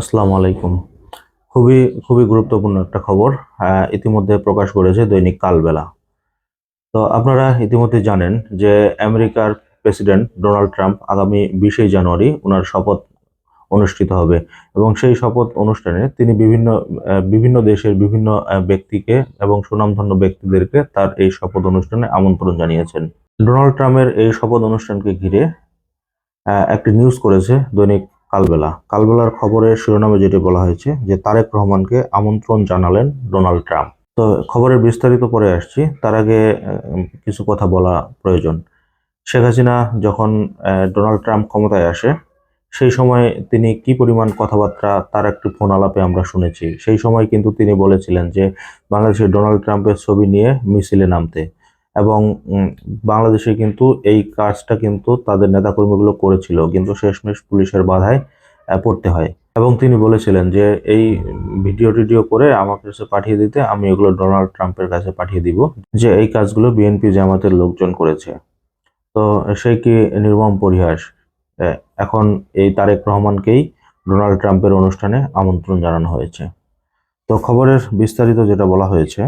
আসসালামু আলাইকুম। খুবই খুবই গুরুত্বপূর্ণ একটা খবর ইতিমধ্যে প্রকাশ করেছে দৈনিক কালবেলা। তো আপনারা ইতিমধ্যে জানেন যে আমেরিকার প্রেসিডেন্ট ডোনাল্ড ট্রাম্প আগামী বিশে জানুয়ারি ওনার শপথ অনুষ্ঠিত হবে এবং সেই শপথ অনুষ্ঠানে তিনি বিভিন্ন বিভিন্ন দেশের বিভিন্ন ব্যক্তিকে এবং সুনামধন্য ব্যক্তিদেরকে তার এই শপথ অনুষ্ঠানে আমন্ত্রণ জানিয়েছেন। ডোনাল্ড ট্রাম্পের এই শপথ অনুষ্ঠানকে ঘিরে একটি নিউজ করেছে দৈনিক কালবেলা। কালবেলার খবরের শিরোনামে যেটি বলা হয়েছে যে তারেক রহমানকে আমন্ত্রণ জানালেন ডোনাল্ড ট্রাম্প। তো খবরের বিস্তারিত পরে আসছি। তার আগে কিছু কথা বলা প্রয়োজন। শেখ হাসিনা যখন ডোনাল্ড ট্রাম্প ক্ষমতায় আসে, সেই সময় তিনি কি পরিমাণ কথাবার্তা, তার একটি ফোন আলাপে আমরা শুনেছি। সেই সময় কিন্তু তিনি বলেছিলেন যে বাংলাদেশের ডোনাল্ড ট্রাম্পের ছবি নিয়ে মিছিলে নামতে। এবং বাংলাদেশে কিন্তু এই কাজটা কিন্তু তাদের নেতাকর্মীগুলো করেছিল। কিন্তু শেষমেশ পুলিশের বাধায় পড়তে হয়। এবং তিনি বলেছিলেন যে, এই ভিডিও টিডিও করে আমার কাছে পাঠিয়ে দিতে, আমি এগুলো ডোনাল্ড ট্রাম্পের কাছে পাঠিয়ে দিব যে, এই কাজগুলো বিএনপি জামাতের লোকজন করেছে। তো সেই কি নির্মম পরিহাস? এখন এই তারেক রহমানকেই ডোনাল্ড ট্রাম্পের অনুষ্ঠানে আমন্ত্রণ জানানো হয়েছে। তো খবরের বিস্তারিত যেটা বলা হয়েছে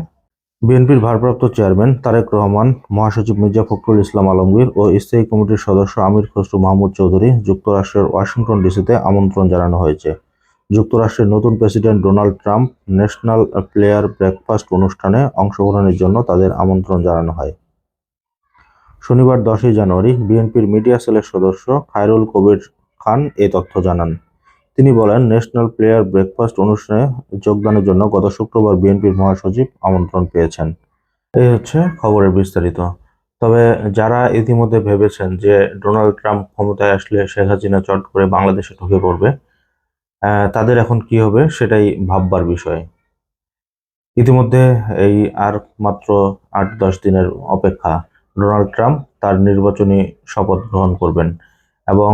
বিএনপির ভারপ্রাপ্ত চেয়ারম্যান তারেক রহমান, মহাসচিব মির্জা ফখরুল ইসলাম আলমগীর ও স্থায়ী কমিটির সদস্য আমির খসরু মাহমুদ চৌধুরী যুক্তরাষ্ট্রের ওয়াশিংটন ডিসিতে আমন্ত্রণ জানানো হয়েছে। যুক্তরাষ্ট্রের নতুন president Donald Trump national player breakfast অনুষ্ঠানে অংশগ্রহণের জন্য তাদের আমন্ত্রণ জানানো হয়। শনিবার দশই জানুয়ারি বিএনপির মিডিয়া সেলের সদস্য খায়রুল কবির খান এ তথ্য জানান। তিনি বলেন ন্যাশনাল প্লেয়ার ব্রেকফাস্ট অনুষ্ঠানে যোগদানের জন্য গত শুক্রবার বিএনপির মহাসচিব আমন্ত্রণ পেয়েছেন। এই হচ্ছে খবরের বিস্তারিত। তবে যারা ইতিমধ্যে ভেবেছেন যে ডোনাল্ড ট্রাম্প ক্ষমতায় আসলে শেখ হাসিনা চট করে বাংলাদেশে ঢুকে পড়বে তাদের এখন কি হবে সেটাই ভাববার বিষয়। ইতিমধ্যে এই আর মাত্র আট দশ দিনের অপেক্ষা ডোনাল্ড ট্রাম্প তার নির্বাচনী শপথ গ্রহণ করবেন। এবং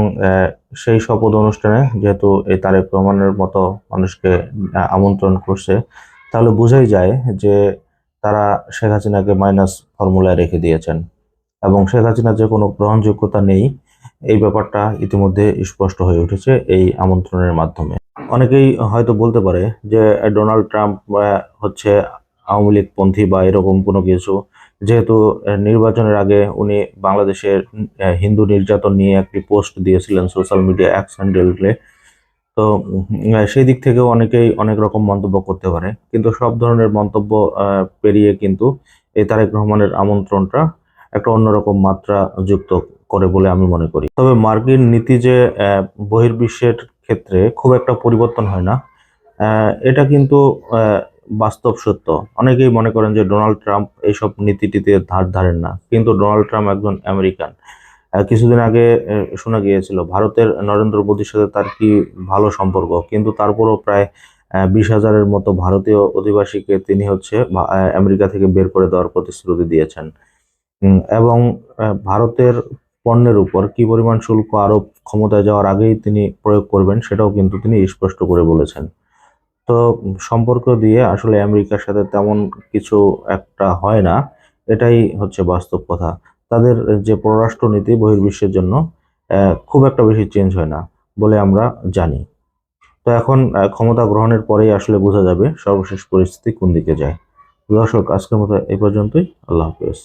সেই শপথ অনুষ্ঠানে যেহেতু এই তারেক রহমানের মতো মানুষকে আমন্ত্রণ করছে, তাহলে বোঝাই যায় যে তারা শেখ হাসিনাকে মাইনাস ফর্মুলায় রেখে দিয়েছেন এবং শেখ হাসিনার যে কোনো গ্রহণযোগ্যতা নেই, এই ব্যাপারটা ইতিমধ্যে স্পষ্ট হয়ে উঠেছে এই আমন্ত্রণের মাধ্যমে। অনেকেই হয়তো বলতে পারে যে ডোনাল্ড ট্রাম্প হচ্ছে আওয়ামী লীগ পন্থী বা এরকম কোনো কিছু যেহেতু নির্বাচনের আগে উনি বাংলাদেশের হিন্দু নির্যাতন নিয়ে একটি পোস্ট দিয়েছিলেন সোশ্যাল মিডিয়া অ্যাক্স হ্যান্ডেলে তো সেই দিক থেকেও অনেকেই অনেক রকম মন্তব্য করতে পারে। কিন্তু সব ধরনের মন্তব্য পেরিয়ে কিন্তু এই তারেক রহমানের আমন্ত্রণটা একটা অন্যরকম মাত্রা যুক্ত করে বলে আমি মনে করি। তবে মার্কিন নীতি যে বহির্বিশ্বের ক্ষেত্রে খুব একটা পরিবর্তন হয় না এটা কিন্তু বাস্তব সত্য। অনেকেই মনে করেন যে ডোনাল্ড ট্রাম্প এইসব নীতিটিতে ধার ধারেন না, কিন্তু ডোনাল্ড ট্রাম্প একজন আমেরিকান। কিছুদিন আগে শোনা গিয়েছিল, ভারতের নরেন্দ্র মোদীর সাথে তার কি ভালো সম্পর্ক? কিন্তু তারপরও প্রায় বিশ হাজারের মতো ভারতীয় অধিবাসীকে তিনি হচ্ছে আমেরিকা থেকে বের করে দেওয়ার প্রতিশ্রুতি দিয়েছেন। এবং ভারতের পণ্যের উপর কি পরিমাণ শুল্ক আরোপ ক্ষমতায় যাওয়ার আগেই তিনি প্রয়োগ করবেন, সেটাও কিন্তু তিনি স্পষ্ট করে বলেছেন। তো সম্পর্ক দিয়ে আসলে আমেরিকার সাথে তেমন কিছু একটা হয় না। এটাই হচ্ছে বাস্তব কথা। তাদের যে পররাষ্ট্রনীতি বহির্বিশ্বের জন্য খুব একটা বেশি চেঞ্জ হয় না বলে আমরা জানি। তো এখন ক্ষমতা গ্রহণের পরেই আসলে বোঝা যাবে সর্বশেষ পরিস্থিতি কোন দিকে যায়। দর্শক, আজকের মতো এই পর্যন্তই। আল্লাহ হাফেজ।